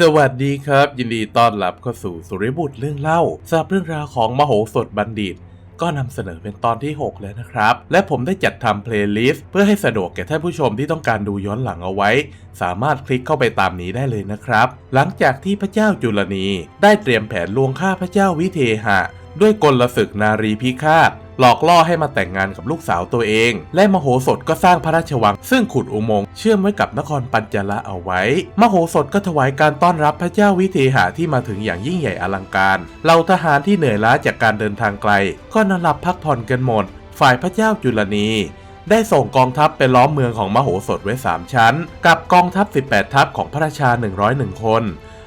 สวัสดีครับ ยินดีต้อนรับเข้าสู่สุริบุตรเรื่องเล่าสำหรับเรื่องราวของมโหสถบัณฑิต ก็นำเสนอเป็นตอนที่ 6 แล้วนะครับ และผมได้จัดทำเพลย์ลิสต์เพื่อให้สะดวกแก่ท่านผู้ชมที่ต้องการดูย้อนหลังเอาไว้ สามารถคลิกเข้าไปตามนี้ได้เลยนะครับ หลังจากที่พระเจ้าจุลนีได้เตรียมแผนลวงฆ่าพระเจ้าวิเทหะ ด้วยกลศึกนารีพิฆาตหลอกล่อให้มาแต่งงานกับลูกสาวตัวเอง และมโหสถก็สร้างพระราชวัง ซึ่งขุดอุโมงค์เชื่อมไว้กับนครปัญจละเอาไว้ มโหสถก็ถวายการต้อนรับพระเจ้าวิเทหะที่มาถึงอย่างยิ่งใหญ่อลังการเหล่าทหารที่เหนื่อยล้าจากการเดินทางไกล ก็นอนหลับพักผ่อนกันหมด ฝ่ายพระเจ้าจุลนีได้ส่งกองทัพไปล้อมเมืองของมโหสถไว้ 3 ชั้น กับกองทัพ 18 ทัพของพระราชา 101 คน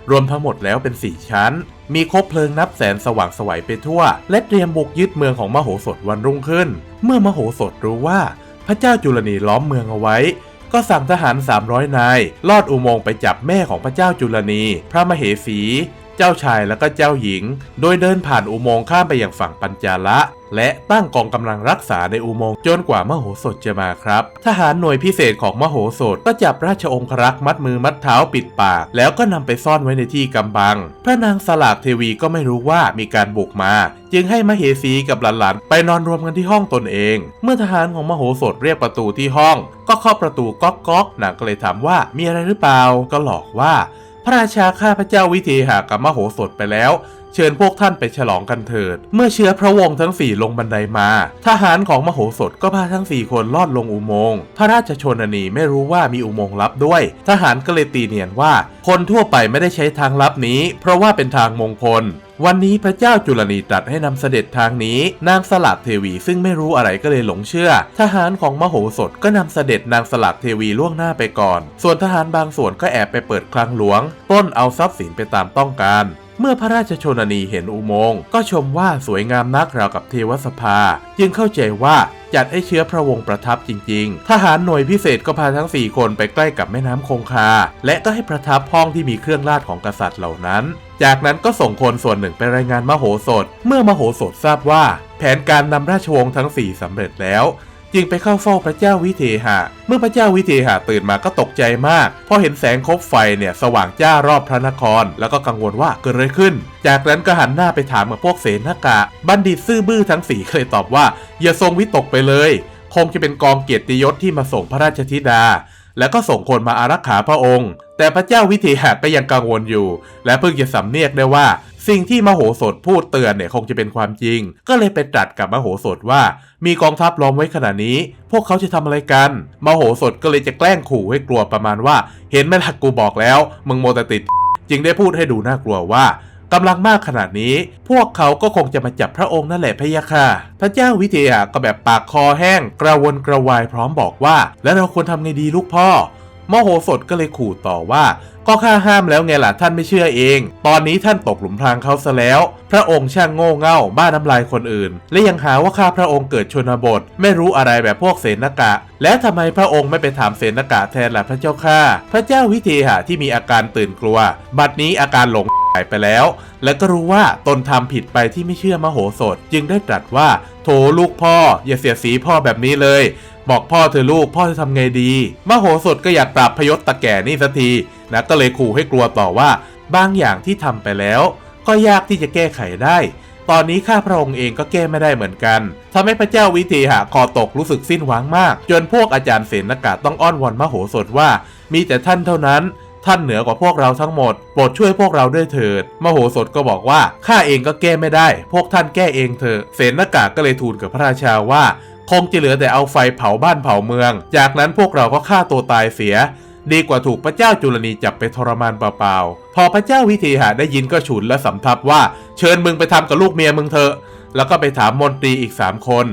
รวมทั้งหมดแล้วเป็น 4 ชั้น มีคบเพลิงนับแสนสว่างสวัยไปทั่ว และเตรียมบุกยึดเมืองของมโหสถวันรุ่งขึ้น เมื่อมโหสถรู้ว่าพระเจ้าจุลนีล้อมเมืองเอาไว้ ก็สั่งทหาร 300 นาย ลอดอุโมงค์ไปจับแม่ของพระเจ้าจุลนี พระมเหสี เจ้าชายและก็เจ้าหญิง โดยเดินผ่านอุโมงค์ข้ามไปยังฝั่งปัญจาละ และตั้งกองกำลังรักษาในอุโมงค์จนกว่ามโหสถจะมาครับ ทหารหน่วยพิเศษของมโหสถก็จับราชองครักษ์มัดมือมัดเท้าปิดปาก แล้วก็นำไปซ่อนไว้ในที่กำบัง พระนางสลากเทวีก็ไม่รู้ว่ามีการบุกมา จึงให้มเหสีกับหลานๆไปนอนรวมกันที่ห้องตนเอง เมื่อทหารของมโหสถเรียกประตูที่ห้อง ก็เคาประตูก๊อกก๊อกนางก็เลยถามว่ามีอะไรหรือเปล่าก็หลอกว่า พระราชาข้าพระเจ้าวิเทหากับมโหสถไปแล้ว เชิญพวกท่านไปฉลองกันเถิด เมื่อเชื้อพระวงศ์ทั้งสี่ลงบันไดมา ทหารของมโหสถก็พาทั้งสี่คนลอดลงอุโมงค์ พระราชชนนีไม่รู้ว่ามีอุโมงค์ลับด้วย ทหารก็เลยตีเนียนว่า คนทั่วไปไม่ได้ใช้ทางลับนี้ เพราะว่าเป็นทางมงคลวันนี้พระเจ้าจุลนีตรัสให้นำเสด็จทางนี้ นางสลัดเทวีซึ่งไม่รู้อะไรก็เลยหลงเชื่อ ทหารของมโหสถก็นำเสด็จนางสลัดเทวีล่วงหน้าไปก่อน ส่วนทหารบางส่วนก็แอบไปเปิดคลังหลวงปล้นเอาทรัพย์สินไปตามต้องการ เมื่อพระราชชนนีเห็นอุโมงค์ก็ชมว่าสวยงามนักราวกับเทวสภา จึงเข้าใจว่าจัดให้เชื้อพระวงศ์ประทับจริง ๆ ทหารหน่วยพิเศษก็พาทั้ง 4 คนไปใกล้กับแม่น้ำคงคา และก็ให้ประทับห้องที่มีเครื่องราชของกษัตริย์เหล่านั้น จากนั้นก็ส่งคนส่วนหนึ่งไปรายงานมโหสถ เมื่อมโหสถทราบว่า แผนการนำราชวงศ์ทั้ง 4สำเร็จแล้ว จึงไปเข้าเฝ้าพระเจ้าวิเทหะ เมื่อพระเจ้าวิเทหะตื่นมาก็ตกใจมากพราะเห็นแสงคบไฟเนี่ยสว่างจ้ารอบพระนคร แล้วก็กังวลว่าเกิดอะไรขึ้น จากนั้นก็หันหน้าไปถามกับพวกเสนากะ บัณฑิตซื่อบื้อทั้งสี่เคยตอบว่า อย่าทรงวิตกไปเลย คงจะเป็นกองเกียรติยศที่มาส่งพระราชธิดา แล้วก็ส่งคนมาอารักขาพระองค์ แต่พระเจ้าวิเทหะก็ยังกังวลอยู่ และเพิ่งจะสำเนียกได้ว่า สิ่งที่มโหสถพูดเตือนเนี่ยคงจะเป็นความจริง ก็เลยไปตรัสกับมโหสถว่า มีกองทัพล้อมไว้ขนาดนี้ พวกเขาจะทำอะไรกัน มโหสถก็เลยจะแกล้งขู่ให้กลัวประมาณว่า เห็นไหมล่ะกูบอกแล้ว มึงโมตติด จึงได้พูดให้ดูน่ากลัวว่ากำลังมากขนาดนี้ พวกเขาก็คงจะมาจับพระองค์นั่นแหละพะยะค่ะ พระเจ้าวิเทหะก็แบบปากคอแห้ง กระวนกระวายพร้อมบอกว่า แล้วเราควรทำไงดีลูกพ่อ มโหสถก็เลยขู่ต่อว่า ก็ข้าห้ามแล้วไงล่ะท่านไม่เชื่อเอง ตอนนี้ท่านตกหลุมพรางเขาซะแล้ว พระองค์ช่างโง่เง่าบ้าน้ำลายคนอื่น และยังหาว่าข้าพระองค์เกิดชนบท ไม่รู้อะไรแบบพวกเสนกะ แล้วทำไมพระองค์ไม่ไปถามเสนกะแทนล่ะพระเจ้าข้าพระเจ้าวิเทหะที่มีอาการตื่นกลัว บัดนี้อาการหลงหายไปแล้ว และก็รู้ว่าตนทำผิดไปที่ไม่เชื่อมโหสถ จึงได้ตรัสว่า โถลูกพ่อ อย่าเสียสีพ่อแบบนี้เลย บอกพ่อเธอลูกพ่อจะทำไงดีมโหสถก็อยากปราบพยศตะแก่นี่สักทีนะก็เลยขู่ให้กลัวต่อว่าบางอย่างที่ทำไปแล้ว ก็ยากที่จะแก้ไขได้ ตอนนี้ข้าพระองค์เองก็แก้ไม่ได้เหมือนกันทำให้พระเจ้าวิเทหะคอตกรู้สึกสิ้นหวังมาก จนพวกอาจารย์เสนกาต้องอ้อนวอนมโหสถว่า มีแต่ท่านเท่านั้นท่านเหนือกว่าพวกเราทั้งหมด โปรดช่วยพวกเราด้วยเถิด มโหสถก็บอกว่า ข้าเองก็แก้ไม่ได้ พวกท่านแก้เองเถอะ เสนากาก็เลยทูลกับพระราชาว่า คงจะเหลือแต่เอาไฟเผาบ้านเผาเมือง จากนั้นพวกเราก็ฆ่าตัวตายเสีย ดีกว่าถูกพระเจ้าจุลนีจับไปทรมานเปล่าๆ พอพระเจ้าวิเทหะได้ยินก็ฉุนและสำทับว่าเชิญมึงไปทำกับลูกเมียมึงเถอะ แล้วก็ไปถามมนตรีอีก3คน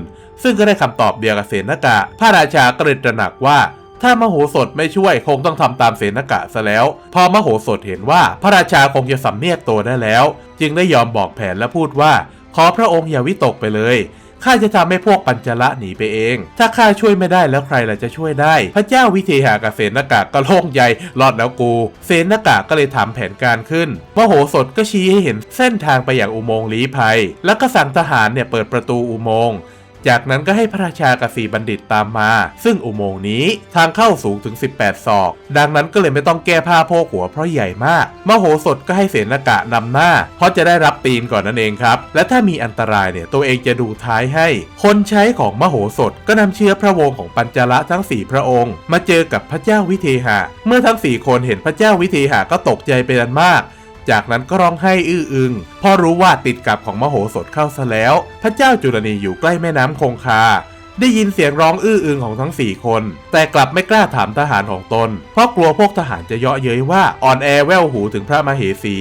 ซึ่งก็ได้คำตอบเดียวกับเสนากะ พระราชาก็เลยตระหนักว่าถ้ามโหสถไม่ช่วยคงต้องทำตามเสนากะซะแล้ว พอมโหสถเห็นว่าพระราชาคงจะสำเนียกตัวได้แล้ว จึงได้ยอมบอกแผนและพูดว่า ขอพระองค์อย่าวิตกไปเลย ข้าจะทำให้พวกปัญจละหนีไปเอง ถ้าข้าช่วยไม่ได้แล้วใครล่ะจะช่วยได้ พระเจ้าวิเทหากับเสนากะก็โล่งใจรอดแล้วกู เสนากะก็เลยทำแผนการขึ้นมโหสถก็ชี้ให้เห็นเส้นทางไปอย่างอุโมงค์ลี้ภัย แล้วก็สั่งทหารเนี่ยเปิดประตูอุโมงค์ จากนั้นก็ให้พระราชากับสีบัณฑิตตามมา ซึ่งอุโมงค์นี้ทางเข้าสูงถึง 18 ศอก ดังนั้นก็เลยไม่ต้องแก้ผ้าโพกหัวเพราะใหญ่มาก มโหสถก็ให้เสนากะนำหน้า เพราะจะได้รับตีนก่อนนั่นเองครับ และถ้ามีอันตรายเนี่ยตัวเองจะดูท้ายให้ คนใช้ของมโหสถก็นำเชื้อพระวงศ์ของปัญจละทั้ง 4 พระองค์ มาเจอกับพระเจ้าวิเทหะ เมื่อทั้ง 4 คนเห็นพระเจ้าวิเทหะก็ตกใจเป็นอันมาก จากนั้นก็ร้องไห้อื้ออึงพอรู้ว่าติดกับของมโหสถเข้าซะแล้ว พระเจ้าจุลนีอยู่ใกล้แม่น้ำคงคา ได้ยินเสียงร้องอื้ออึงของทั้งสี่คน แต่กลับไม่กล้าถามทหารของตน เพราะกลัวพวกทหารจะเยาะเย้ยว่าอ่อนแอแววหูถึงพระมเหสี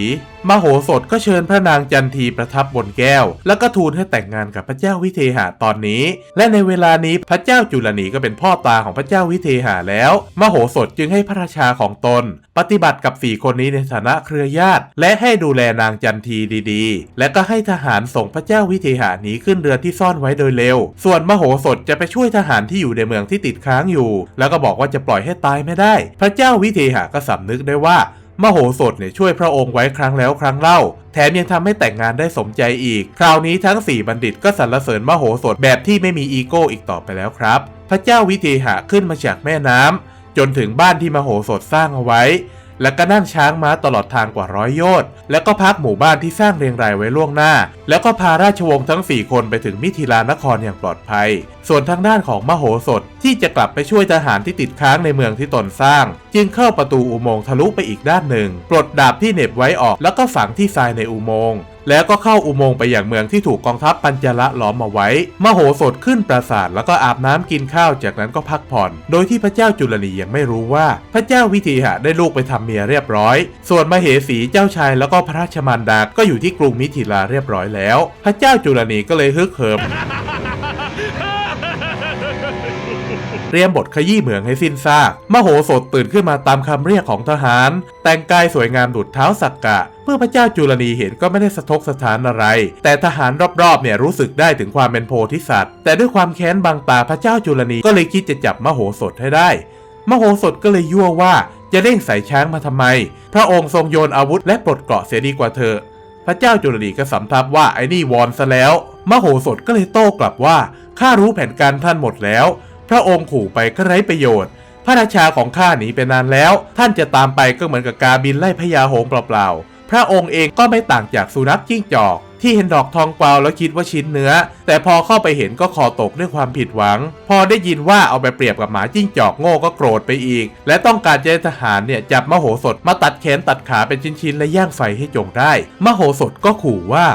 มโหสถก็เชิญพระนางจันทีประทับบนแก้ว แล้วก็ทูลให้แต่งงานกับพระเจ้าวิเทหะตอนนี้ และในเวลานี้พระเจ้าจุลนีก็เป็นพ่อตาของพระเจ้าวิเทหะแล้ว มโหสถจึงให้พระราชาของตน ปฏิบัติกับสี่คนนี้ในฐานะเครือญาติ และให้ดูแลนางจันทีดีๆ และก็ให้ทหารส่งพระเจ้าวิเทหะหนีขึ้นเรือที่ซ่อนไว้โดยเร็ว ส่วนมโหสถจะไปช่วยทหารที่อยู่ในเมืองที่ติดค้างอยู่ แล้วก็บอกว่าจะปล่อยให้ตายไม่ได้ พระเจ้าวิเทหะก็สำนึกได้ว่า มโหสถเนี่ยช่วยพระองค์ไว้ครั้งแล้วครั้งเล่า แถมยังทำให้แต่งงานได้สมใจอีก คราวนี้ทั้ง 4 บัณฑิตก็สรรเสริญมโหสถแบบที่ไม่มีอีโก้อีกต่อไปแล้วครับ พระเจ้าวิเทหะขึ้นมาจากแม่น้ำจนถึงบ้านที่มโหสถสร้างเอาไว้ และก็นั่งช้างม้าตลอดทางกว่าร้อยโยชน์แล้วก็พักหมู่บ้านที่สร้างเรียงรายไว้ล่วงหน้า แล้วก็พาราชวงศ์ทั้ง 4 คนไปถึงมิถิลานครอย่างปลอดภัย ส่วนทางด้านของมโหสถที่จะกลับไปช่วยทหารที่ติดค้างในเมืองที่ตนสร้าง จึงเข้าประตูอุโมงค์ทะลุไปอีกด้านหนึ่ง ปลดดาบที่เหน็บไว้ออกแล้วก็ฝังที่ทรายในอุโมงค์ แล้วก็เข้าอุโมงค์ไปอย่างเมืองที่ถูกกองทัพปัญจละล้อมมาไว้ มโหสถขึ้นปราสาทแล้วก็อาบน้ำกินข้าวจากนั้นก็พักผ่อน โดยที่พระเจ้าจุลนียังไม่รู้ว่า พระเจ้าวิธีหะได้ลูกไปทำเมียเรียบร้อย ส่วนมเหสีเจ้าชายแล้วก็พระราชมารดาก็อยู่ที่กรุงมิถิลาเรียบร้อยแล้ว พระเจ้าจุลนีก็เลยฮึกเหิม เตรียมบทขยี้เหมืองให้สิ้นซาก มโหสถตื่นขึ้นมาตามคำเรียกของทหาร แต่งกายสวยงามดุดเท้าสักกะ เมื่อพระเจ้าจุลนีเห็นก็ไม่ได้สะทกสถานอะไร แต่ทหารรอบๆเนี่ยรู้สึกได้ถึงความเป็นโพธิสัตว์ แต่ด้วยความแค้นบางตาพระเจ้าจุลนีก็เลยคิดจะจับมโหสถให้ได้ มโหสถก็เลยยั่วว่าจะเร่งใส่ช้างมาทำไม พระองค์ทรงโยนอาวุธและปลดเกราะเสียดีกว่าเถอพระเจ้าจุลนีก็สำทับว่าไอ้นี่วอนซะแล้ว มโหสถก็เลยโต้กลับว่าข้ารู้แผนการท่านหมดแล้ว พระองค์ขู่ไปก็ไร้ประโยชน์ พระราชาของข้าหนีไปนานแล้ว ท่านจะตามไปก็เหมือนกับกาบินไล่พญาหงเปล่าๆ พระองค์เองก็ไม่ต่างจากสุนัขจิ้งจอก ที่เห็นดอกทองกวาวแล้วคิดว่าชิ้นเนื้อ แต่พอเข้าไปเห็นก็คอตกด้วยความผิดหวัง พอได้ยินว่าเอาไปเปรียบกับหมาจิ้งจอกโง่ก็โกรธไปอีก และต้องการจะทหารเนี่ยจับมโหสถมาตัดแขนตัดขาเป็นชิ้นๆและย่างไฟให้จงได้ มโหสถก็ขู่ว่า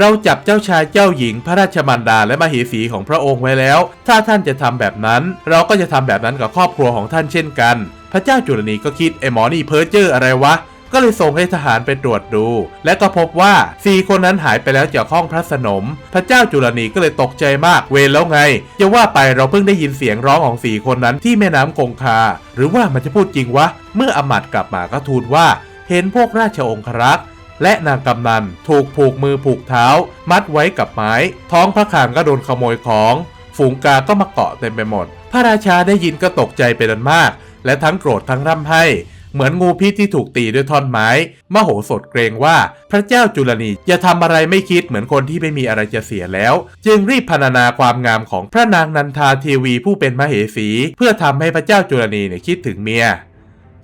เราจับเจ้าชายเจ้าหญิง พระราชมารดาและมเหสีของพระองค์ไว้แล้ว ถ้าท่านจะทำแบบนั้น เราก็จะทำแบบนั้นกับครอบครัวของท่านเช่นกัน พระเจ้าจุลนีก็คิดไอ้หมอนี่เพ้อเจ้ออะไรวะก็เลยส่งให้ทหารไปตรวจดู และก็พบว่าสี่คนนั้นหายไปแล้วจากห้องพระสนม พระเจ้าจุลนีก็เลยตกใจมาก เวรแล้วไง จะว่าไปเราเพิ่งได้ยินเสียงร้องของสี่คนนั้นที่แม่น้ำคงคา หรือว่ามันจะพูดจริงวะ เมื่ออมาตย์กลับมาก็ทูลว่า เห็นพวกราชองครักษ์ และนางกำนันถูกผูกมือผูกเท้า มัดไว้กับไม้ ท้องพระคางก็โดนขโมยของ ฝูงกาก็มาเกาะเต็มไปหมด พระราชาได้ยินก็ตกใจเป็นอันมาก และทั้งโกรธทั้งร่ำไห้เหมือนงูพิษที่ถูกตีด้วยท่อนไม้ มโหสถเกรงว่าพระเจ้าจุลนีจะทำอะไรไม่คิดเหมือนคนที่ไม่มีอะไรจะเสียแล้ว จึงรีบพรรณนาความงามของพระนางนันทาเทวีผู้เป็นมเหสี เพื่อทำให้พระเจ้าจุลนีเนี่ยคิดถึงเมีย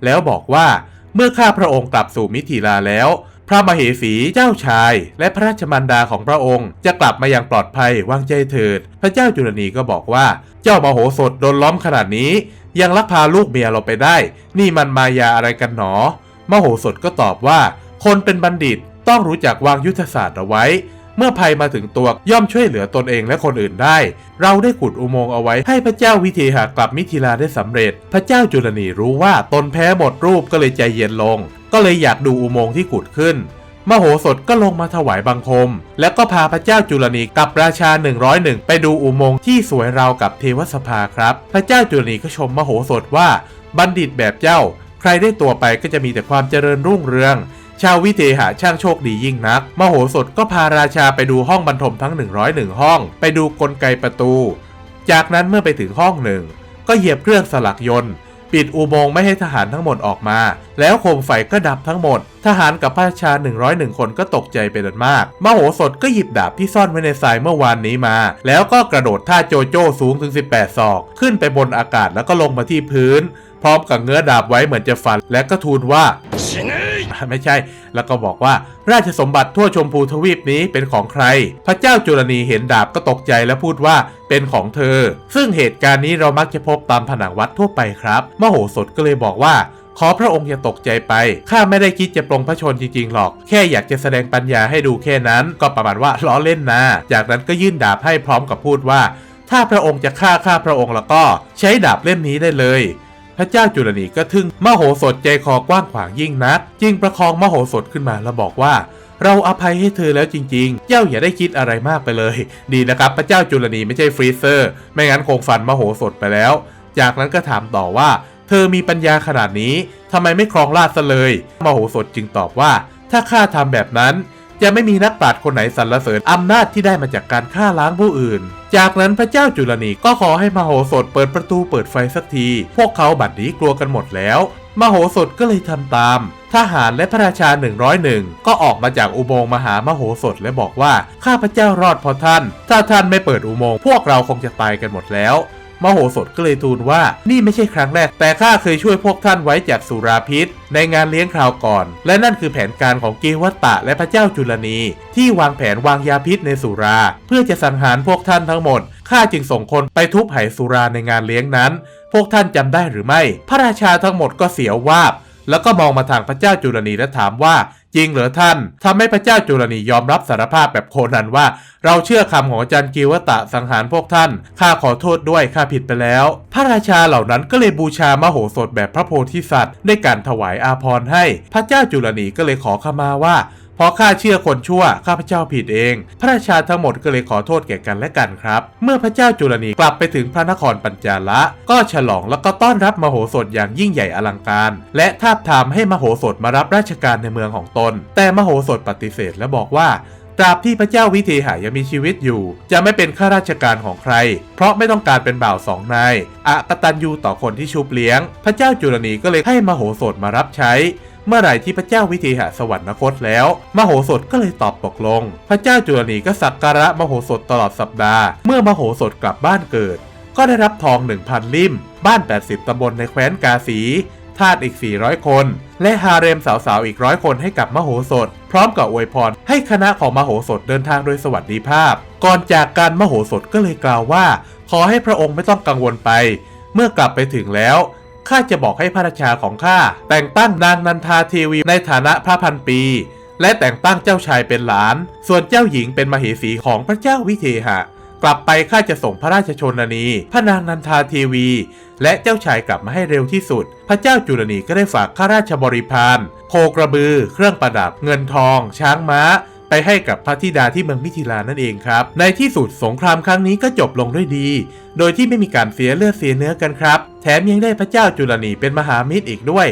แล้วบอกว่าเมื่อข้าพระองค์กลับสู่มิถิลาแล้ว พระมเหสีเจ้าชาย และพระราชมารดาของพระองค์ จะกลับมาอย่างปลอดภัยวางใจเถิด พระเจ้าจุลนีก็บอกว่า เจ้ามโหสถโดนล้อมขนาดนี้ ยังลักพาลูกเมียเราไปได้ นี่มันมายาอะไรกันหนอ มโหสถก็ตอบว่า คนเป็นบัณฑิตต้องรู้จักวางยุทธศาสตร์เอาไว้ เมื่อภัยมาถึงตัวย่อมช่วยเหลือตนเองและคนอื่นได้ เราได้ขุดอุโมงค์เอาไว้ให้พระเจ้าวิเทหะกลับมิถิลาได้สำเร็จ พระเจ้าจุลนีรู้ว่าตนแพ้หมดรูปก็เลยใจเย็นลง ก็เลยอยากดูอุโมงค์ที่ขุดขึ้น มโหสถก็ลงมาถวายบังคม แล้วก็พาพระเจ้าจุลนีกับราชา 101 ไปดูอุโมงค์ที่สวยราวกับเทวสภาครับ พระเจ้าจุลนีก็ชมมโหสถว่าบัณฑิตแบบเจ้า ใครได้ตัวไปก็จะมีแต่ความเจริญรุ่งเรืองชาววิเทหะช่างโชคดียิ่งนัก มโหสถก็พาราชาไปดูห้องบรรทมทั้ง 101 ห้อง ไปดูกลไกประตู จากนั้นเมื่อไปถึงห้องหนึ่ง ก็เหยียบเครื่องสลักยนต์ ปิดอุโมงค์ไม่ให้ทหารทั้งหมดออกมา แล้วโคมไฟก็ดับทั้งหมด ทหารกับพระราชา 101 คนก็ตกใจเป็นอันมาก มโหสถก็หยิบดาบที่ซ่อนไว้ในทรายเมื่อวานนี้มา แล้วก็กระโดดท่าโจโจ้สูงถึง 18 ศอก ขึ้นไปบนอากาศแล้วก็ลงมาที่พื้น พร้อมกับเงื้อดาบไว้เหมือนจะฟัน และก็ทูลว่า ไม่ใช่ แล้วก็บอกว่าราชสมบัติทั่วชมพูทวีปนี้เป็นของใคร พระเจ้าจุลนีเห็นดาบก็ตกใจและพูดว่าเป็นของเธอ ซึ่งเหตุการณ์นี้เรามักจะพบตามผนังวัดทั่วไปครับมโหสถก็เลยบอกว่าขอพระองค์อย่าตกใจไป ข้าไม่ได้คิดจะปลงพระชนจริงๆหรอก แค่อยากจะแสดงปัญญาให้ดูแค่นั้น ก็ประมาณว่าล้อเล่นนะ จากนั้นก็ยื่นดาบให้พร้อมกับพูดว่า ถ้าพระองค์จะฆ่าข้าพระองค์แล้วก็ ใช้ดาบเล่มนี้ได้เลย พระเจ้าจุลนีก็ทึ่งมโหสถใจคอกว้างขวางยิ่งนักจึงประคองมโหสถขึ้นมาแล้วบอกว่าเราอภัยให้เธอแล้วจริงๆ เจ้าอย่าได้คิดอะไรมากไปเลย ดีนะครับ พระเจ้าจุลนีไม่ใช่ฟรีเซอร์ ไม่งั้นคงฟันมโหสถไปแล้ว จากนั้นก็ถามต่อว่า เธอมีปัญญาขนาดนี้ทำไมไม่ครองราชซะเลย มโหสถจึงตอบว่า ถ้าข้าทำแบบนั้น จะไม่มีนักปราชญ์คนไหนสรรเสริญอำนาจที่ได้มาจากการฆ่าล้างผู้อื่น จากนั้นพระเจ้าจุลนีก็ขอให้มโหสถเปิดประตูเปิดไฟสักที พวกเขาบัดนี้กลัวกันหมดแล้ว มโหสถก็เลยทำตาม ทหารและพระราชา 101 ก็ออกมาจากอุโมงค์มาหามโหสถและบอกว่าข้าพระเจ้ารอดเพราะท่าน ถ้าท่านไม่เปิดอุโมงค์พวกเราคงจะตายกันหมดแล้ว มโหสถก็เลยทูลว่านี่ไม่ใช่ครั้งแรก แต่ข้าเคยช่วยพวกท่านไว้จากสุราพิษ ในงานเลี้ยงคราวก่อน และนั่นคือแผนการของเกวัตตะและพระเจ้าจุลนี ที่วางแผนวางยาพิษในสุรา เพื่อจะสังหารพวกท่านทั้งหมดข้าจึงส่งคนไปทุบไหสุราในงานเลี้ยงนั้น พวกท่านจำได้หรือไม่ พระราชาทั้งหมดก็เสียววาบแล้วก็มองมาทางพระเจ้าจุลนีและถามว่า จริงเหรอท่านทำให้พระเจ้าจุลนียอมรับสารภาพแบบโคนันว่า เราเชื่อคำของอาจารย์กิวตะสังหารพวกท่าน ข้าขอโทษด้วยข้าผิดไปแล้ว พระราชาเหล่านั้นก็เลยบูชามโหสถแบบพระโพธิสัตว์ด้วยการถวายอาภรณ์ให้ พระเจ้าจุลนีก็เลยขอขมาว่า ราะข้าเชื่อคนชั่วข้าพเจ้าผิดเอง พระราชาทั้งหมดก็เลยขอโทษแก่กันและกันครับ เมื่อพระเจ้าจุลนีกลับไปถึงพระนครปัญจาละ ก็ฉลองแล้วก็ต้อนรับมโหสถอย่างยิ่งใหญ่อลังการ และทาบทามให้มโหสถมารับราชการในเมืองของตน แต่มโหสถปฏิเสธและบอกว่าตราบที่พระเจ้าวิเทหายังมีชีวิตอยู่ จะไม่เป็นข้าราชการของใคร เพราะไม่ต้องการเป็นบ่าวสองนายอะกตันยูต่อคนที่ชุบเลี้ยง พระเจ้าจุลนีก็เลยให้มโหสถมารับใช้ เมื่อไหร่ที่พระเจ้าวิเทหะสวรรคตแล้ว มโหสถก็เลยตอบตกลง พระเจ้าจุลนีก็สักการะมโหสถตลอดสัปดาห์ เมื่อมโหสถกลับบ้านเกิด ก็ได้รับทอง 1,000 ลิ่ม บ้าน 80 ตำบลในแคว้นกาสี ทาสอีก 400 คน และฮาเร็มสาวๆ อีกร้อยคนให้กับมโหสถ พร้อมกับอวยพร ให้คณะของมโหสถเดินทางโดยสวัสดิภาพ ก่อนจากการมโหสถก็เลยกล่าวว่า ขอให้พระองค์ไม่ต้องกังวลไป เมื่อกลับไปถึงแล้ว ข้าจะบอกให้พระราชาของข้าแต่งตั้งนางนันทาเทวีในฐานะพระพันปี และแต่งตั้งเจ้าชายเป็นหลาน ส่วนเจ้าหญิงเป็นมเหสีของพระเจ้าวิเทหะ กลับไปข้าจะส่งพระราชชนนีพระนางนันทาเทวี และเจ้าชายกลับมาให้เร็วที่สุด พระเจ้าจุลนีก็ได้ฝากข้าราชบริพารโคกระบือ เครื่องประดับ เงินทอง ช้างม้า ไปให้กับพระธิดาที่เมืองมิถิลานั่นเองครับ ในที่สุดสงครามครั้งนี้ก็จบลงด้วยดี โดยที่ไม่มีการเสียเลือดเสียเนื้อกันครับ แถมยังได้พระเจ้าจุลนีเป็นมหามิตรอีกด้วย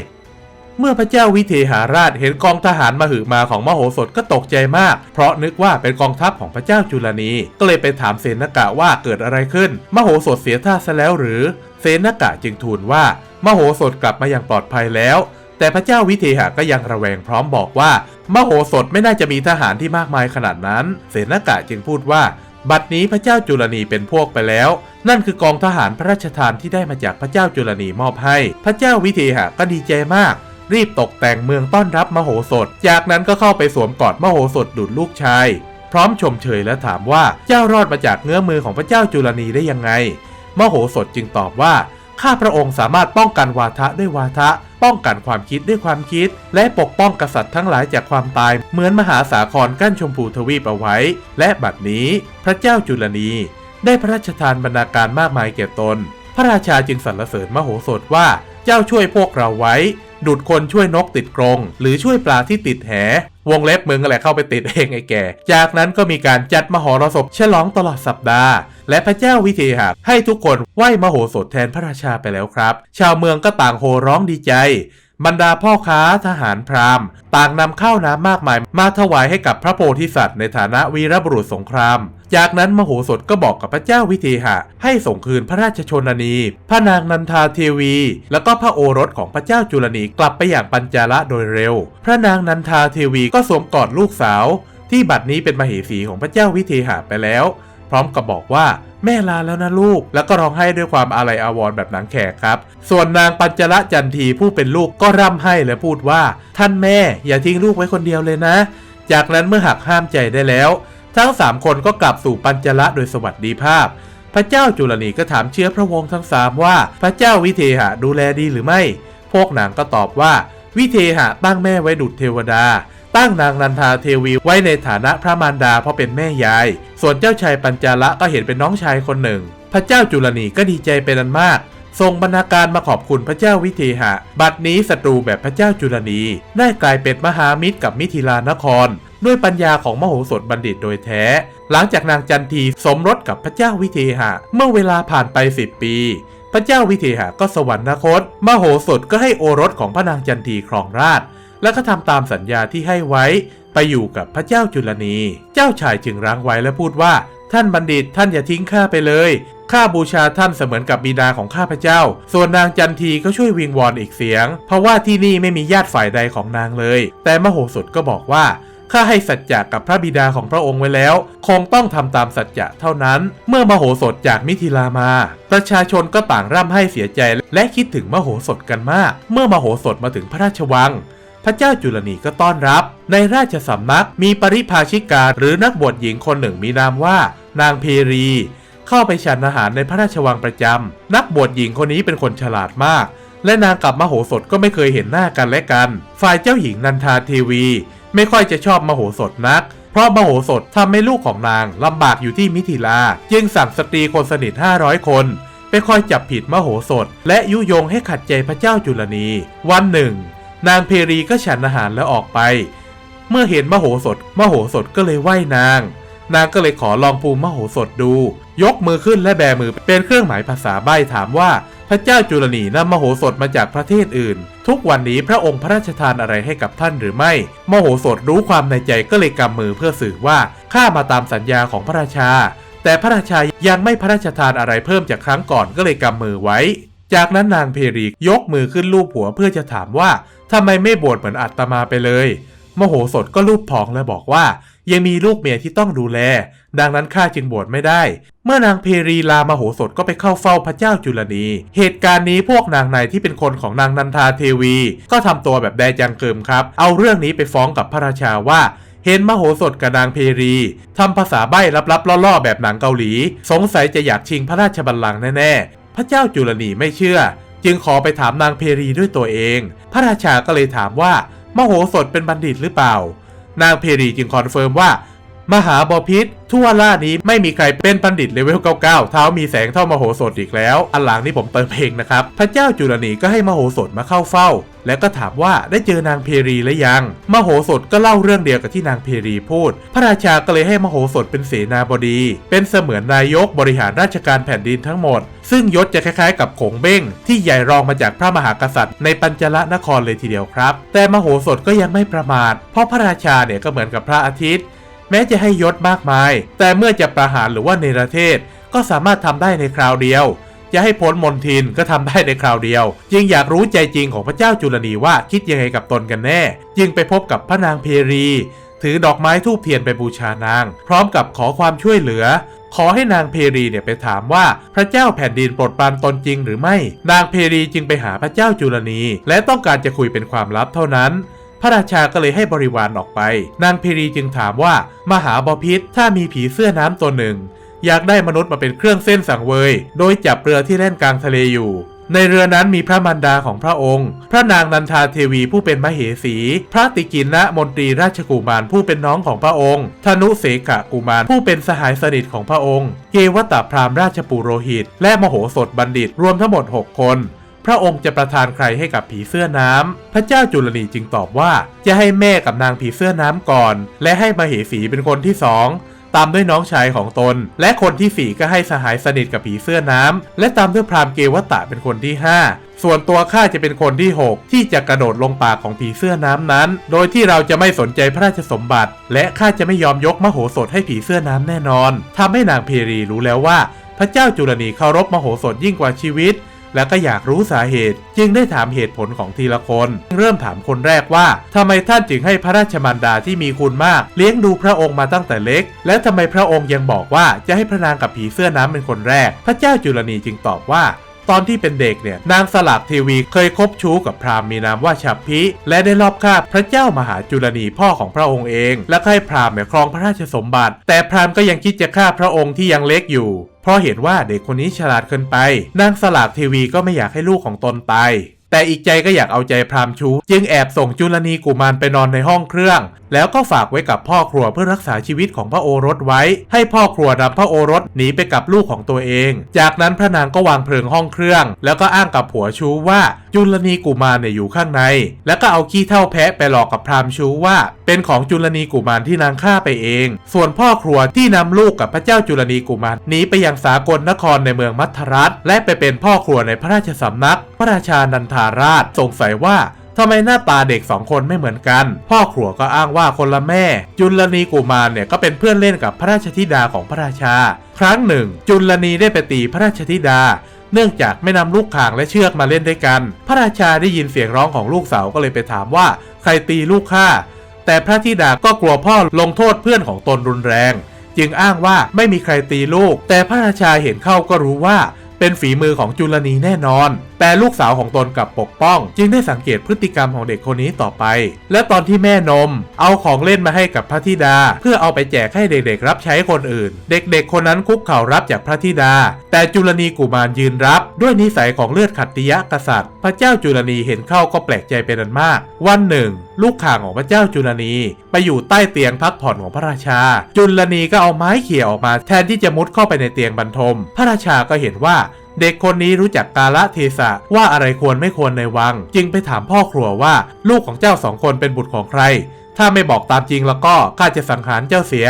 เมื่อพระเจ้าวิเทหาราชเห็นกองทหารมาหือมาของมโหสถก็ตกใจมาก เพราะนึกว่าเป็นกองทัพของพระเจ้าจุลนีก็เลยไปถามเสนกะว่าเกิดอะไรขึ้น มโหสถเสียท่าซะแล้วหรือ เสนกะจึงทูลว่ามโหสถกลับมาอย่างปลอดภัยแล้ว แต่พระเจ้าวิเทหะก็ยังระแวงพร้อมบอกว่า มโหสถไม่น่าจะมีทหารที่มากมายขนาดนั้น เสนากะจึงพูดว่า บัดนี้พระเจ้าจุลนีเป็นพวกไปแล้ว นั่นคือกองทหารพระราชทานที่ได้มาจากพระเจ้าจุลนีมอบให้ พระเจ้าวิเทหะก็ดีใจมากรีบตกแต่งเมืองต้อนรับมโหสถ จากนั้นก็เข้าไปสวมกอดมโหสถดุจลูกชาย พร้อมชมเชยและถามว่าเจ้ารอดมาจากเงื้อมือของพระเจ้าจุลนีได้ยังไง มโหสถจึงตอบว่า ข้าพระองค์สามารถป้องกันวาทะด้วยวาทะ ป้องกันความคิดด้วยความคิด และปกป้องกษัตริย์ทั้งหลายจากความตาย เหมือนมหาสาครกั้นชมพูทวีปเอาไว้ และบัดนี้ พระเจ้าจุลนีได้พระราชทานบรรณาการมากมายแก่ตน พระราชาจึงสรรเสริญมโหสถว่าเจ้าช่วยพวกเราไว้ ดูดคนช่วยนกติดกรง หรือช่วยปลาที่ติดแห วงเล็บมึงอะไรเข้าไปติดเองไอ้แก่ จากนั้นก็มีการจัดมหรสพฉลองตลอดสัปดาห์ และพระเจ้าวิเทหะให้ทุกคนไหว้มโหสถแทนพระราชาไปแล้วครับ ชาวเมืองก็ต่างโห่ร้องดีใจ บรรดาพ่อค้าทหารพราหมณ์ ต่างนำข้าวน้ำมากมาย มาถวายให้กับพระโพธิสัตว์ในฐานะวีรบุรุษสงคราม จากนั้นมโหสถก็บอกกับพระเจ้าวิเทหะ ให้ส่งคืนพระราชชนนี พระนางนันทาเทวี แล้วก็พระโอรสของพระเจ้าจุลนีกลับไปอย่างปัญจาละโดยเร็ว พระนางนันทาเทวีก็สวมกอดลูกสาว ที่บัดนี้เป็นมเหสีของพระเจ้าวิเทหะไปแล้ว พร้อมกับบอกว่า แม่ลาแล้วนะลูก แล้วก็ร้องไห้ด้วยความอาลัยอาวรณ์แบบหนังแขกครับ ส่วนนางปัญจละจันทีผู้เป็นลูกก็ร่ำไห้และพูดว่า ท่านแม่อย่าทิ้งลูกไว้คนเดียวเลยนะ จากนั้นเมื่อหักห้ามใจได้แล้ว ทั้งสามคนก็กลับสู่ปัญจละโดยสวัสดิภาพ พระเจ้าจุลนีก็ถามเชื้อพระวงศ์ทั้งสามว่า พระเจ้าวิเทหะดูแลดีหรือไม่ พวกนางก็ตอบว่า วิเทหะตั้งแม่ไว้ดุจเทวดา ตั้งนางนันทาเทวีไว้ในฐานะพระมารดาเพราะเป็นแม่ยาย ส่วนเจ้าชายปัญจาละก็เห็นเป็นน้องชายคนหนึ่ง พระเจ้าจุลนีก็ดีใจเป็นอันมาก ทรงบรรณาการมาขอบคุณพระเจ้าวิเทหะ บัดนี้ศัตรูแบบพระเจ้าจุลนีได้กลายเป็นมหามิตรกับมิถิลานคร ด้วยปัญญาของมโหสถบัณฑิตโดยแท้ หลังจากนางจันทีสมรสกับพระเจ้าวิเทหะ เมื่อเวลาผ่านไปสิบปี พระเจ้าวิเทหะก็สวรรคต มโหสถก็ให้โอรสของพระนางจันทีครองราชย์ และก็ทำตามสัญญาที่ให้ไว้ไปอยู่กับพระเจ้าจุลนี เจ้าชายจึงรั้งไว้และพูดว่า ท่านบัณฑิตท่านอย่าทิ้งข้าไปเลย ข้าบูชาท่านเสมือนกับบิดาของข้าพเจ้า ส่วนนางจันทีก็ช่วยวิงวอนอีกเสียง เพราะว่าที่นี่ไม่มีญาติฝ่ายใดของนางเลย แต่มโหสถก็บอกว่าข้าให้สัจจะกับพระบิดาของพระองค์ไว้แล้ว คงต้องทำตามสัจจะเท่านั้น เมื่อมโหสถจากมิถิลามา ประชาชนก็ต่างร่ำไห้เสียใจและคิดถึงมโหสถกันมาก เมื่อมโหสถมาถึงพระราชวัง พระเจ้าจุลนีก็ต้อนรับ ในราชสำนักมีปริภาชิกาหรือนักบวชหญิงคนหนึ่งมีนามว่า นางเพรี เข้าไปฉันอาหารในพระราชวังประจำ นักบวชหญิงคนนี้เป็นคนฉลาดมาก และนางกับมโหสถก็ไม่เคยเห็นหน้ากันและกัน ฝ่ายเจ้าหญิงนันทาเทวี ไม่ค่อยจะชอบมโหสถนัก เพราะมโหสถทำให้ลูกของนางลำบากอยู่ที่มิถิลา จึงสั่งสตรีคนสนิท 500 คนไปคอยจับผิดมโหสถ และยุยงให้ขัดใจพระเจ้าจุลนี วันหนึ่ง นางเพรีก็ฉันอาหารแล้วออกไป เมื่อเห็นมโหสถ มโหสถก็เลยไหว้นาง นางก็เลยขอลองภูมิมโหสถดู ยกมือขึ้นและแบมือเป็นเครื่องหมายภาษาใบ้ถามว่า พระเจ้าจุลนีนำมโหสถมาจากประเทศอื่น ทุกวันนี้พระองค์พระราชทานอะไรให้กับท่านหรือไม่ มโหสถรู้ความในใจก็เลยกำมือเพื่อสื่อว่าข้ามาตามสัญญาของพระราชา แต่พระราชายังไม่พระราชทานอะไรเพิ่มจากครั้งก่อนก็เลยกำมือไว้ จากนั้นนางเพรียกมือขึ้นลูบหัวเพื่อจะถามว่าทำไมไม่บวชเหมือนอัตมาไปเลย มโหสถก็ลูบท้องและบอกว่า ยังมีลูกเมียที่ต้องดูแล ดังนั้นข้าจึงบวชไม่ได้ เมื่อนางเพรีลามโหสถก็ไปเข้าเฝ้าพระเจ้าจุลนี เหตุการณ์นี้พวกนางในที่เป็นคนของนางนันทาเทวี ก็ทำตัวแบบแดจังเกิมครับ เอาเรื่องนี้ไปฟ้องกับพระราชาว่าเห็นมโหสถกับนางเพรีทำภาษาใบ้ลับๆล่อๆแบบหนังเกาหลี สงสัยจะอยากชิงพระราชบัลลังก์แน่ๆพ ระเจ้าจุลนีไม่เชื่อ จึงขอไปถามนางเพรีด้วยตัวเอง พระราชาก็เลยถามว่ามโหสถเป็นบัณฑิตหรือเปล่า นางเพรีจึงคอนเฟิร์มว่า มหาบพิษทั่วล่านี้ไม่มีใครเป็นบัณฑิตเลเวล 99 เท้ามีแสงเท่ามโหสถอีกแล้ว อันหลังนี่ผมเติมเพลงนะครับ พระเจ้าจุลนีก็ให้มโหสถมาเข้าเฝ้า แล้วก็ถามว่าได้เจอนางเพรีหรือยัง มโหสถก็เล่าเรื่องเดียวกับที่นางเพรีพูด พระราชาก็เลยให้มโหสถเป็นเสนาบดี เป็นเสมือนนายกบริหารราชการแผ่นดินทั้งหมด ซึ่งยศจะคล้ายๆ กับขงเบ้ง ที่ใหญ่รองมาจากพระมหากษัตริย์ในปัญจละนครเลยทีเดียวครับ แต่มโหสถก็ยังไม่ประมาท เพราะพระราชาเนี่ยก็เหมือนกับพระอาทิตย์ แม้จะให้ยศมากมาย แต่เมื่อจะประหารหรือว่าเนรเทศ ก็สามารถทำได้ในคราวเดียว จะให้พ้นมนทินก็ทำได้ในคราวเดียว จึงอยากรู้ใจจริงของพระเจ้าจุลนีว่าคิดยังไงกับตนกันแน่ จึงไปพบกับพระนางเพรี ถือดอกไม้ทูบเทียนไปบูชานาง พร้อมกับขอความช่วยเหลือขอให้นางเพรีเนี่ยไปถามว่าพระเจ้าแผ่นดินโปรดปรานตนจริงหรือไม่ นางเพรีจึงไปหาพระเจ้าจุลนี และต้องการจะคุยเป็นความลับเท่านั้น พระราชาก็เลยให้บริวารออกไป นางเพรีจึงถามว่า มหาบพิษถ้ามีผีเสื้อน้ำตัวหนึ่ง อยากได้มนุษย์มาเป็นเครื่องเส้นสังเวย โดยจับเรือที่เล่นกลางทะเลอยู่ในเรือนั้นมีพระมารดาของพระองค์ พระนางนันทาเทวีผู้เป็นมเหสี พระติกินนะมนตรีราชกุมารผู้เป็นน้องของพระองค์ ธนุเสกะกุมารผู้เป็นสหายสนิทของพระองค์ เกวตาพราหมณ์ราชปุโรหิต และมโหสถบัณฑิตรวมทั้งหมด 6 คน พระองค์จะประทานใครให้กับผีเสื้อน้ำพระเจ้าจุลนีจึงตอบว่า จะให้แม่กับนางผีเสื้อน้ำก่อน และให้มเหสีเป็นคนที่สองตามด้วยน้องชายของตน และคนที่ 4 ก็ให้สหายสนิทกับผีเสื้อน้ำและตามด้วยพรามเกวตะเป็นคนที่ 5 ส่วนตัวข้าจะเป็นคนที่ 6 ที่จะกระโดดลงปากของผีเสื้อน้ำนั้น โดยที่เราจะไม่สนใจพระราชสมบัติ และข้าจะไม่ยอมยกมโหสถให้ผีเสื้อน้ำแน่นอนทำให้นางเพรีรู้แล้วว่า พระเจ้าจุลนีเคารพมโหสถยิ่งกว่าชีวิต และก็อยากรู้สาเหตุ จึงได้ถามเหตุผลของทีละคน เริ่มถามคนแรกว่าทำไมท่านจึงให้พระราชมารดาที่มีคุณมาก เลี้ยงดูพระองค์มาตั้งแต่เล็ก และทำไมพระองค์ยังบอกว่าจะให้พระนางกับผีเสื้อน้ำเป็นคนแรก พระเจ้าจุลนีจึงตอบว่าตอนที่เป็นเด็กเนี่ยนางสลักเทวีเคยคบชู้กับพราหมณ์มีนามว่าฉับพิและได้ลอบฆ่าพระเจ้ามหาจุลนีพ่อของพระองค์เอง และให้พราหมณ์เนี่ยครองพระราชสมบัติ แต่พราหมณ์ก็ยังคิดจะฆ่าพระองค์ที่ยังเล็กอยู่ เพราะเห็นว่าเด็กคนนี้ฉลาดเกินไป นางสลากทีวีก็ไม่อยากให้ลูกของตนตาย แต่อีกใจก็อยากเอาใจพราหมณ์ชูจึงแอบส่งจุลนีกุมารไปนอนในห้องเครื่อง แล้วก็ฝากไว้กับพ่อครัวเพื่อรักษาชีวิตของพระโอรสไว้ ให้พ่อครัวนำพระโอรสหนีไปกับลูกของตัวเอง จากนั้นพระนางก็วางเพลิงห้องเครื่อง แล้วก็อ้างกับผัวชูว่าจุลนีกุมารเนี่ยอยู่ข้างใน แล้วก็เอาขี้เท่าแพะไปหลอกกับพราหมณ์ชูว่า เป็นของจุลนีกุมารที่นางฆ่าไปเอง ส่วนพ่อครัวที่นำลูกกับพระเจ้าจุลนีกุมารหนีไปยังสากลนครในเมืองมัทรัฐและไปเป็นพ่อครัวในพระราชสำนัก พระราชานันทาราช สงสัยว่าทำไมหน้าตาเด็กสองคนไม่เหมือนกัน พ่อครัวก็อ้างว่าคนละแม่ จุลนีกุมารเนี่ยก็เป็นเพื่อนเล่นกับพระราชธิดาของพระราชา ครั้งหนึ่ง จุลนีได้ไปตีพระราชธิดา เนื่องจากไม่นำลูกข่างและเชือกมาเล่นด้วยกัน พระราชาได้ยินเสียงร้องของลูกสาวก็เลยไปถามว่า ใครตีลูกข้า แต่พระธิดาก็กลัวพ่อลงโทษเพื่อนของตนรุนแรง จึงอ้างว่าไม่มีใครตีลูก แต่พระราชาเห็นเข้าก็รู้ว่า เป็นฝีมือของจุลนีแน่นอน แต่ลูกสาวของตนกลับปกป้อง จึงได้สังเกตพฤติกรรมของเด็กคนนี้ต่อไป และตอนที่แม่นม เอาของเล่นมาให้กับพระธิดา เพื่อเอาไปแจกให้เด็กๆ รับใช้คนอื่น เด็กๆ คนนั้นคุกเข่ารับจากพระธิดา แต่จุลนีกุมารยืนรับ ด้วยนิสัยของเลือดขัตติยะกษัตริย์ พระเจ้าจุลนีเห็นเข้าก็แปลกใจเป็นอันมาก วันหนึ่ง ลูกข่างของพระเจ้าจุลนีไปอยู่ใต้เตียงพักผ่อนของพระราชา จุลนีก็เอาไม้เขี่ยออกมา แทนที่จะมุดเข้าไปในเตียงบรรทม พระราชาก็เห็นว่า เด็กคนนี้รู้จักกาละเทศะว่าอะไรควรไม่ควรในวัง จึงไปถามพ่อครัวว่าลูกของเจ้าสองคนเป็นบุตรของใคร ถ้าไม่บอกตามจริงแล้วก็ข้าจะสังหารเจ้าเสีย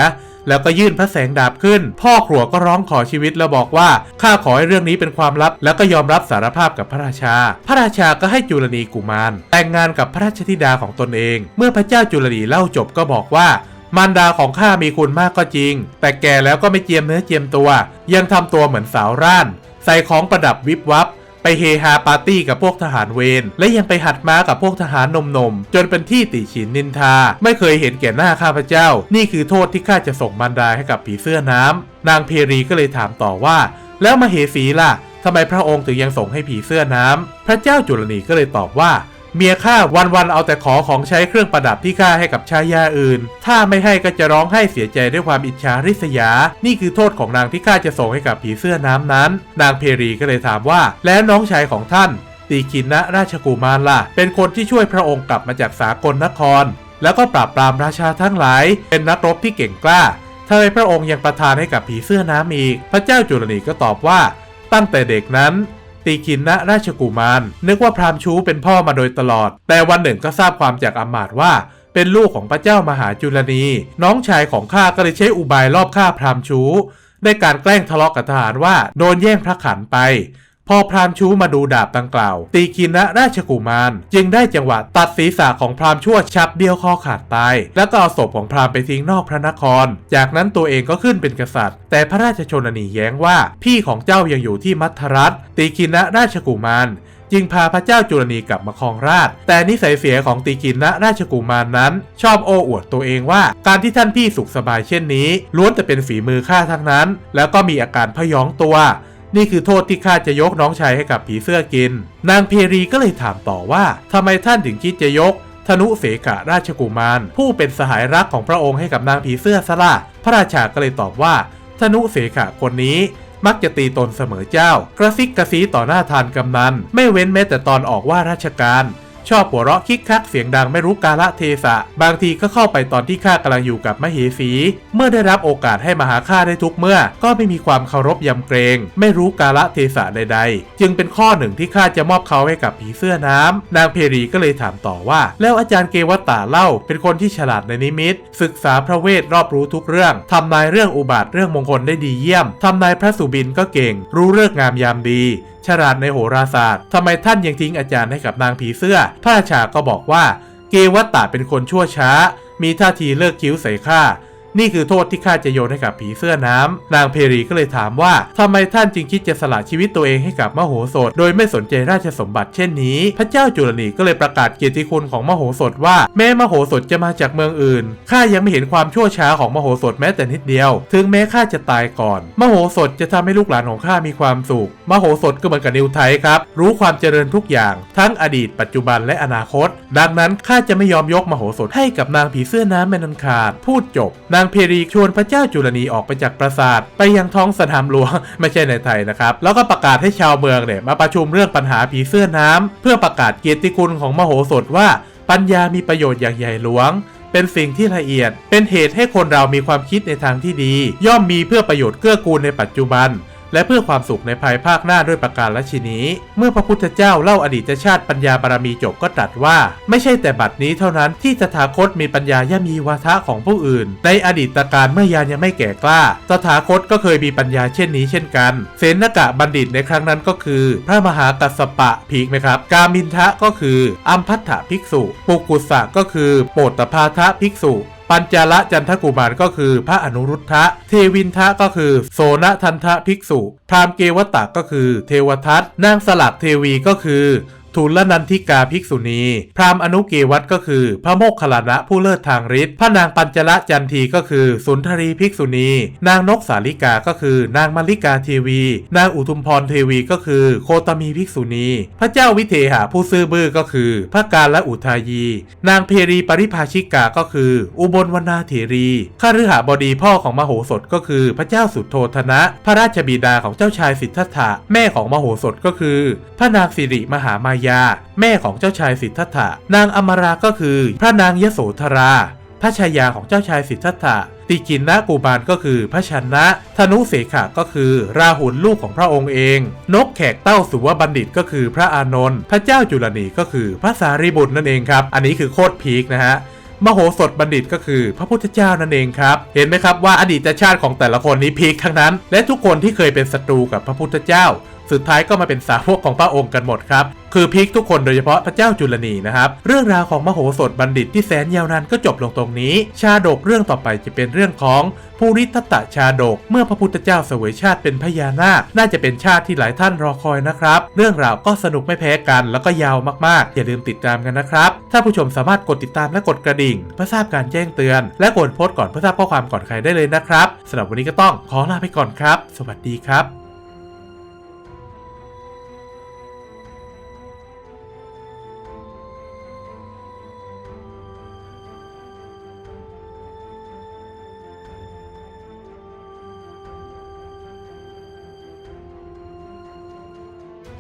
แล้วก็ยื่นพระแสงดาบขึ้น พ่อครัวก็ร้องขอชีวิตแล้วบอกว่าข้าขอให้เรื่องนี้เป็นความลับ แล้วก็ยอมรับสารภาพกับพระราชา พระราชาก็ให้จุลนีกุมาร แต่งงานกับพระราชธิดาของตนเอง เมื่อพระเจ้าจุลนีเล่าจบก็บอกว่ามารดาของข้ามีคุณมากก็จริง แต่แก่แล้วก็ไม่เจียมเนื้อเจียมตัว ยังทำตัวเหมือนสาวร่าน ใส่ของประดับวิบวับไปเฮฮาปาร์ตี้กับพวกทหารเวรและยังไปหัดม้ากับพวกทหารนมนมจนเป็นที่ติฉินนินทา ไม่เคยเห็นแก่หน้าข้าพเจ้า นี่คือโทษที่ข้าจะส่งมารดาให้กับผีเสื้อน้ำนางเพรีก็เลยถามต่อว่า แล้วมาเหสีล่ะทำไมพระองค์ถึงยังส่งให้ผีเสื้อน้ำพระเจ้าจุลนีก็เลยตอบว่า เมียข้าวันๆเอาแต่ขอของใช้เครื่องประดับที่ข้าให้กับชายาอื่น ถ้าไม่ให้ก็จะร้องไห้เสียใจด้วยความอิจฉาริษยา นี่คือโทษของนางที่ข้าจะส่งให้กับผีเสื้อน้ำนั้น นางเพรีก็เลยถามว่า แล้วน้องชายของท่านตีคินนะราชกุมารล่ะ เป็นคนที่ช่วยพระองค์กลับมาจากสากลนคร แล้วก็ปราบปรามราชาทั้งหลาย เป็นนักรบที่เก่งกล้าทำไมพระองค์ยังประทานให้กับผีเสื้อน้ำอีก พระเจ้าจุลนีก็ตอบว่า ตั้งแต่เด็กนั้น ตีกินนะราชกุมาร นึกว่าพราหมณ์ชูเป็นพ่อมาโดยตลอด แต่วันหนึ่งก็ทราบความจากอามาตย์ว่าเป็นลูกของพระเจ้ามหาจุลนี น้องชายของข้าก็เลยใช้อุบายรอบฆ่าพราหมณ์ชูได้การแกล้งทะเลาะกับทหารว่าโดนแย่งพระขันไป พอพรามชูมาดูดาบดังกล่าว ตีคินะราชกุมาร จึงได้จังหวะตัดศีรษะของพรามชั่วฉับเดียวคอขาดตาย แล้วก็เอาศพของพรามไปทิ้งนอกพระนคร จากนั้นตัวเองก็ขึ้นเป็นกษัตริย์ แต่พระราชชนนีแย้งว่า พี่ของเจ้ายังอยู่ที่มัทรัฐตีคินะราชกุมารจึงพาพระเจ้าจุลนีกลับมาครองราช แต่นิสัยเสียของตีกินนะราชกุมารนั้น ชอบโอ้อวดตัวเองว่า การที่ท่านพี่สุขสบายเช่นนี้ล้วนแต่เป็นฝีมือข้าทั้งนั้น แล้วก็มีอาการพยองตัว นี่คือโทษที่ข้าจะยกน้องชายให้กับผีเสื้อกิน นางเพรีก็เลยถามต่อว่าทำไมท่านถึงคิดจะยกธนุเสกะราชกุมาร ผู้เป็นสหายรักของพระองค์ให้กับนางผีเสื้อซะละพระราชาก็เลยตอบว่า ธนุเสกะคนนี้มักจะตีตนเสมอเจ้า กระซิกกระซีต่อหน้าทานกำนัน ไม่เว้นแม้แต่ตอนออกว่าราชการ ชอบหัวเราะคิกคักเสียงดังไม่รู้กาละเทศะ บางทีก็เข้าไปตอนที่ข้ากำลังอยู่กับมเหสี เมื่อได้รับโอกาสให้มาหาข้าได้ทุกเมื่อ ก็ไม่มีความเคารพยำเกรง ไม่รู้กาละเทศะใดๆ จึงเป็นข้อหนึ่งที่ข้าจะมอบเขาให้กับผีเสื้อน้ำนางเพรีก็เลยถามต่อว่า แล้วอาจารย์เกวตาเล่า เป็นคนที่ฉลาดในนิมิต ศึกษาพระเวทรอบรู้ทุกเรื่องทำนายเรื่องอุบัติเรื่องมงคลได้ดีเยี่ยมทำนายพระสุบินก็เก่ง รู้เรื่องงามยามดีฉลาดในโหราศาสตร์ทำไมท่านยังทิ้งอาจารย์ให้กับนางผีเสื้อ พระราชาก็บอกว่า เกวัตตาเป็นคนชั่วช้า มีท่าทีเลิกคิ้วใส่ข้า นี่คือโทษที่ข้าจะโยนให้กับผีเสื้อน้ำนางเพรีก็เลยถามว่าทำไมท่านจึงคิดจะสละชีวิตตัวเองให้กับมโหสถ โดยไม่สนใจราชสมบัติเช่นนี้ พระเจ้าจุลนีก็เลยประกาศเกียรติคุณของมโหสถว่า แม้มโหสถจะมาจากเมืองอื่นข้ายังไม่เห็นความชั่วช้าของมโหสถแม้แต่นิดเดียว ถึงแม้ข้าจะตายก่อน มโหสถจะทำให้ลูกหลานของข้ามีความสุขมโหสถก็เหมือนกับนิวไทยครับรู้ความเจริญทุกอย่าง ทั้งอดีต ปัจจุบันและอนาคต ดังนั้นข้าจะไม่ยอมยกมโหสถให้กับนางผีเสื้อน้ำแม่นันขาดพูดจบนางเพรีชวนพระเจ้าจุลนีออกไปจากปราสาท ไปยังท้องสนามหลวงไม่ใช่ในไทยนะครับ แล้วก็ประกาศให้ชาวเมืองเนี่ยมาประชุมเรื่องปัญหาผีเสื้อน้ำเพื่อประกาศเกียรติคุณของมโหสถว่าปัญญามีประโยชน์อย่างใหญ่หลวงเป็นสิ่งที่ละเอียด เป็นเหตุให้คนเรามีความคิดในทางที่ดี ย่อมมีเพื่อประโยชน์เกื้อกูลในปัจจุบัน และเพื่อความสุขในภายภาคหน้าด้วยประการละชนีเมื่อพระพุทธเจ้าเล่าอดีตชาติปัญญาบารมีจบก็ตรัสว่า ไม่ใช่แต่บัดนี้เท่านั้นที่ตถาคตมีปัญญาย่ามีวาทะของผู้อื่น ในอดีตการเมื่อยานยังไม่แก่กล้า ตถาคตก็เคยมีปัญญาเช่นนี้เช่นกัน เสนกะบัณฑิตในครั้งนั้นก็คือ พระมหากัสสปะพีกไหมครับ กามินทะก็คืออัมพัทธภิกษุ ปุกุสะก็คือ โปตตพาทะภิกษุ ปัญจละจันทกุมารก็คือพระอนุรุทธะ เทวินทะก็คือโสนทันทะภิกษุ พรามเกวตตะก็คือเทวทัตนางสลักเทวีก็คือ ทูลนันทิกาภิกษุณี พราหมณ์อนุเกวัตก็คือ พระโมคคัลลานะผู้เลิศทางฤทธิ์พระนางปัญจละจันทีก็คือ สุนทรีภิกษุณี นางนกสาลิกาก็คือ นางมาริกาเทวี นางอุทุมพรเทวีก็คือ โคตมีภิกษุณี พระเจ้าวิเทหาผู้ซื่อบื้อก็คือ พระการและอุทายี นางเพรีปริภาชิกาก็คือ อุบลวรรณาเถรีข้าฤหบดีพ่อของมโหสถก็คือ พระเจ้าสุโธธนะ พระราชบิดาของเจ้าชายสิทธัตถะแม่ของมโหสถก็คือ พระนางสิริมหามายา แม่ของเจ้าชายสิทธัตถะ นางอมราก็คือ พระนางยโสธรา พระชายาของเจ้าชายสิทธัตถะติกินนะกูบาลก็คือพระชนะธนุเสขะก็คือ ราหุลลูกของพระองค์เอง นกแขกเต้าสุวบัณฑิตก็คือพระอานนท์พระเจ้าจุลนีก็คือพระสารีบุตรนั่นเองครับ อันนี้คือโคตรพีคนะฮะมโหสถบัณฑิตก็คือพระพุทธเจ้านั่นเองครับ เห็นไหมครับว่าอดีตชาติของแต่ละคนนี้พีคทั้งนั้น และทุกคนที่เคยเป็นศัตรูกับพระพุทธเจ้า สุดท้ายก็มาเป็นสาวกของพระองค์กันหมดครับ คือพีคทุกคนโดยเฉพาะพระเจ้าจุลนีนะครับ เรื่องราวของมโหสถบัณฑิตที่แสนยาวนานก็จบลงตรงนี้ ชาดกเรื่องต่อไปจะเป็นเรื่องของภูริทัตตชาดก เมื่อพระพุทธเจ้าเสวยชาติเป็นพญานาค น่าจะเป็นชาติที่หลายท่านรอคอยนะครับ เรื่องราวก็สนุกไม่แพ้กันแล้วก็ยาวมากๆ อย่าลืมติดตามกันนะครับ ถ้าผู้ชมสามารถกดติดตามและกดกระดิ่ง เพื่อทราบการแจ้งเตือน และกดโพสต์ก่อนเพื่อทราบข้อความก่อนใครได้เลยนะครับสำหรับวันนี้ก็ต้องขอลาไปก่อนครับ สวัสดีครับ